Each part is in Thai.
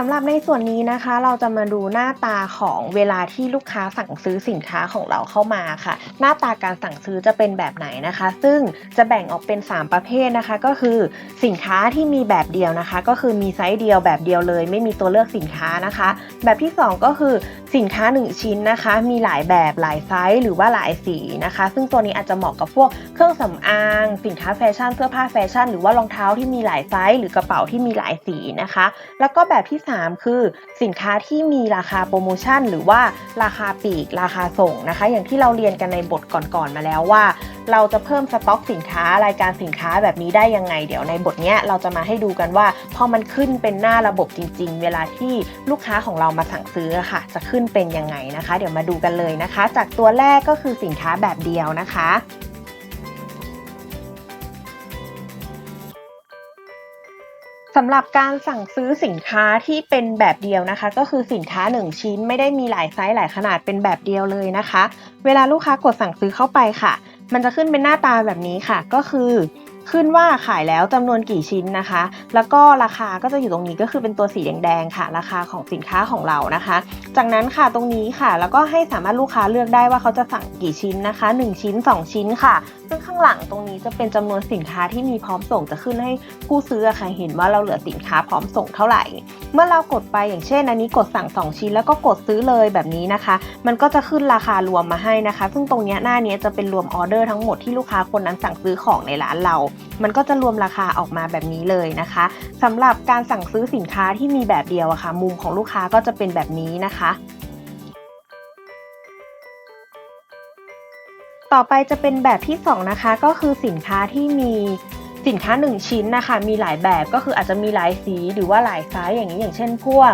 สำหรับในส่วนนี้นะคะ เราจะมาดูหน้าตาของเวลาที่ลูกค้าสั่งซื้อสินค้าของเราเข้ามาค่ะ หน้าตาการสั่งซื้อจะเป็นแบบไหนนะคะ ซึ่งจะแบ่งออกเป็น 3 ประเภทนะคะ ก็คือสินค้าที่มีแบบเดียวนะคะ ก็คือมีไซส์เดียวแบบเดียวเลย ไม่มีตัวเลือกสินค้านะคะ แบบที่ 2 ก็คือสินค้า 1 ชิ้นนะคะ มีหลายแบบหลายไซส์หรือว่าหลายสีนะคะ ซึ่งตัวนี้อาจจะเหมาะกับพวกเครื่องสำอาง สินค้าแฟชั่นเสื้อผ้าแฟชั่น หรือว่ารองเท้าที่มีหลายไซส์หรือกระเป๋าที่มีหลายสีนะคะ แล้วก็แบบที่3 คือ สินค้าที่มีราคาโปรโมชั่น หรือว่าราคาปีกราคาส่งนะคะ อย่างที่เราเรียนกันในบทก่อนๆมาแล้วว่า เราจะเพิ่มสต็อกสินค้ารายการสินค้าแบบนี้ได้ยังไง เดี๋ยวในบทนี้เราจะมาให้ดูกันว่าพอมันขึ้นเป็นหน้าระบบจริง ๆ เวลาที่ลูกค้าของเรามาสั่งซื้อค่ะ จะขึ้นเป็นยังไงนะคะ เดี๋ยวมาดูกันเลยนะคะ จากตัวแรกก็คือสินค้าแบบเดียวนะคะ สำหรับการสั่งซื้อสินค้าที่เป็นแบบเดียวนะคะ ก็คือสินค้า 1 ชิ้นไม่ได้มีหลายไซส์หลายขนาดเป็นแบบเดียวเลยนะคะ เวลาลูกค้ากดสั่งซื้อเข้าไปค่ะ มันจะขึ้นเป็นหน้าตาแบบนี้ค่ะ ก็คือ ขึ้นว่าขายแล้วจำนวนกี่ชิ้นนะคะ แล้วก็ราคาก็จะอยู่ตรงนี้ก็คือเป็นตัวสีแดงๆค่ะ ราคาของสินค้าของเรานะคะ จากนั้นค่ะตรงนี้ค่ะ แล้วก็ให้สามารถลูกค้าเลือกได้ว่าเขาจะสั่งกี่ชิ้นนะคะ 1 ชิ้น 2 ชิ้นค่ะ ซึ่งข้างหลังตรงนี้จะเป็นจำนวนสินค้าที่มีพร้อมส่งจะขึ้นให้ผู้ซื้อค่ะเห็นว่าเราเหลือสินค้าพร้อมส่งเท่าไหร่ เมื่อเรากดไปอย่างเช่น อันนี้กดสั่ง 2 ชิ้น แล้วก็กดซื้อเลยแบบนี้นะคะ มันก็จะขึ้นราคารวมมาให้นะคะ ซึ่งตรงนี้หน้านี้จะเป็นรวมออเดอร์ทั้งหมดที่ลูกค้าคนนั้นสั่งซื้อของในร้านเรามันก็จะรวมราคาออกมาแบบนี้เลยนะคะสำหรับการสั่งซื้อสินค้าที่มีแบบเดียวอะค่ะ มุมของลูกค้าก็จะเป็นแบบนี้นะคะ ต่อไปจะเป็นแบบที่ 2 นะคะ ก็คือสินค้าที่มีสินค้า 1 ชิ้นนะคะ มีหลายแบบก็คืออาจจะมีหลายสีหรือว่าหลายไซส์อย่างนี้อย่างเช่นพวก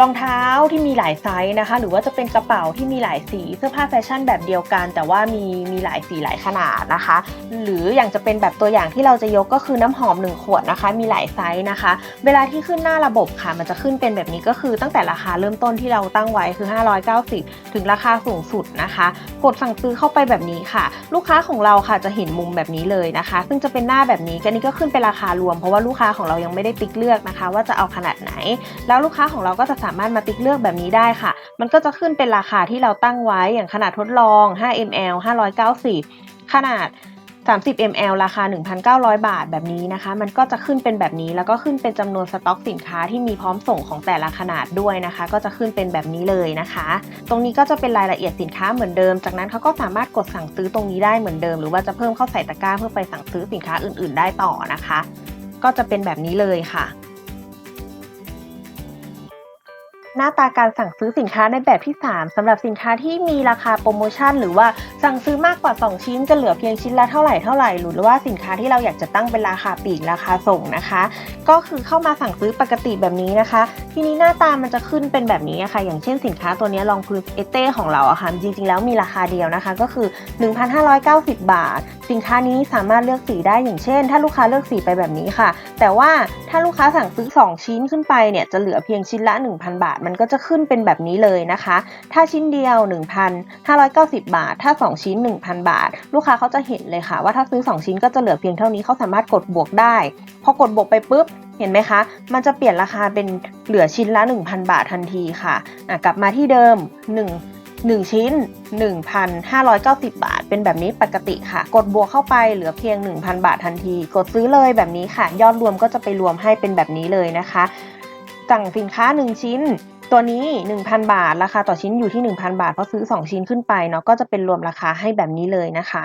รองเท้าที่มีหลายไซส์นะคะ หรือว่าจะเป็นกระเป๋าที่มีหลายสีเสื้อผ้าแฟชั่นแบบเดียวกัน แต่ว่ามีมีหลายสีหลายขนาดนะคะ หรืออย่างจะเป็นแบบตัวอย่างที่เราจะยกก็คือน้ำหอม 1 ขวดนะคะ มีหลายไซส์นะคะ เวลาที่ขึ้นหน้าระบบค่ะ มันจะขึ้นเป็นแบบนี้ก็คือตั้งแต่ราคาเริ่มต้นที่เราตั้งไว้คือ 590 ถึงราคาสูงสุดนะคะ กดสั่งซื้อเข้าไปแบบนี้ค่ะ ลูกค้าของเราค่ะจะเห็นมุมแบบนี้เลยนะคะ ซึ่งจะเป็นหน้าแบบนี้กันนี้ก็ขึ้นเป็นราคารวม เพราะว่าลูกค้าของเรายังไม่ได้ติ๊กเลือกนะคะ ว่าจะเอาขนาดไหน แล้วลูกค้าของเราก็จะสามารถมาติ๊กเลือกแบบนี้ได้ค่ะ มันก็จะขึ้นเป็นราคาที่เราตั้งไว้อย่างขนาดทดลอง 5 ml 590 ขนาด 30 ml ราคา 1,900 บาทแบบนี้นะคะ มันก็จะขึ้นเป็นแบบนี้แล้วก็ขึ้นเป็นจำนวนสต็อกสินค้าที่มีพร้อมส่งของแต่ละขนาดด้วยนะคะ ก็จะขึ้นเป็นแบบนี้เลยนะคะ ตรงนี้ก็จะเป็นรายละเอียดสินค้าเหมือนเดิม จากนั้นเขาก็สามารถกดสั่งซื้อตรงนี้ได้เหมือนเดิม หรือว่าจะเพิ่มเข้าใส่ตะกร้าเพื่อไปสั่งซื้อสินค้าอื่น ๆ ได้ต่อนะคะ ก็จะเป็นแบบนี้เลยค่ะ หน้าตาการสั่งซื้อสินค้าในแบบที่ 3สำหรับสินค้าที่มีราคาโปรโมชั่น หรือว่าสั่งซื้อมากกว่า 2 ชิ้นจะเหลือเพียงชิ้นละเท่าไหร่เท่าไหร่หรือว่าสินค้าที่เราอยากจะตั้งเป็นราคาปีกราคาส่งนะคะ ก็คือเข้ามาสั่งซื้อปกติแบบนี้นะคะ ทีนี้หน้าตามันจะขึ้นเป็นแบบนี้อะค่ะ อย่างเช่นสินค้าตัวนี้ลองพื้นเอเต้ของเราอะค่ะจริงๆ แล้วมีราคาเดียวนะคะ ก็คือ 1,590 บาท สินค้านี้สามารถเลือกสีได้อย่างเช่น ถ้าลูกค้าเลือกสีไปแบบนี้ค่ะ แต่ว่าถ้าลูกค้าสั่งซื้อ 2 ชิ้นขึ้นไปเนี่ยจะเหลือเพียงชิ้นละ 1,000 บาทมันก็จะขึ้นเป็นแบบนี้เลยนะคะ ถ้าชิ้นเดียว 1,590 บาท ถ้า 2 ชิ้น 1,000 บาท ลูกค้าเขาจะเห็นเลยค่ะ ว่าถ้าซื้อ 2 ชิ้นก็จะเหลือเพียงเท่านี้เขาสามารถกดบวกได้ พอกดบวกไปปุ๊บเห็นไหมคะ มันจะเปลี่ยนราคาเป็นเหลือชิ้นละ 1,000 บาททันทีค่ะะกลับมาที่เดิม 1 1 ชิ้น 1,590 บาท เป็นแบบนี้ปกติค่ะ กดบวกเข้าไปเหลือเพียง 1,000 บาททันที กดซื้อเลยแบบนี้ค่ะ ยอดรวมก็จะไปรวมให้เป็นแบบนี้เลยนะคะ สั่งสินค้า 1 ชิ้น ตัวนี้ 1,000 บาท ราคาต่อชิ้นอยู่ที่ 1,000 บาท เพราะซื้อ 2 ชิ้นขึ้นไปเนาะก็จะเป็นรวมราคาให้แบบนี้เลยนะคะ